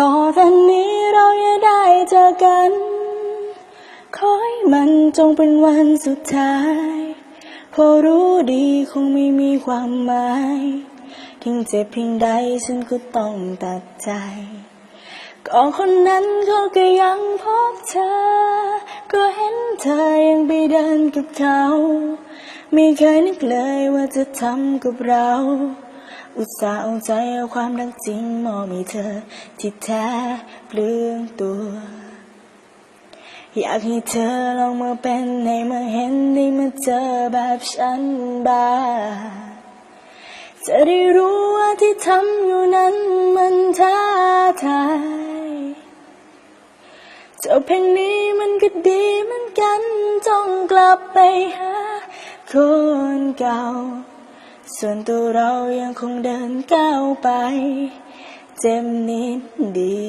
ต่อจากนี้เราอย่าได้เจอกัน ขอให้มันจงเป็นวันสุดท้ายเพราะรู้ดีคงไม่มีความหมายถึงเจ็บเพียงใดฉันก็ต้องตัดใจ ก็คนนั้นเขาก็ยังพบเธอ ก็เห็นเธอยังไปเดินกับเขา ไม่เคยนึกเลยว่าจะทำกับเรา อุตส่าห์เอาใจเอาความรักจริงมอบให้เธอ ที่แท้เปลืองตัว อยากให้เธอลองมาเป็นให้มาเห็นได้มาเจอแบบฉันบ้างจะได้รู้ว่าที่ทำอยู่นั้นมันท้าทายเจ้าเพลงนี้มันก็ดีเหมือนกัน ต้องกลับไปหาคนเก่า ส่วนตัวเรายังคงเดินก้าวไป เจ็บนิดเดี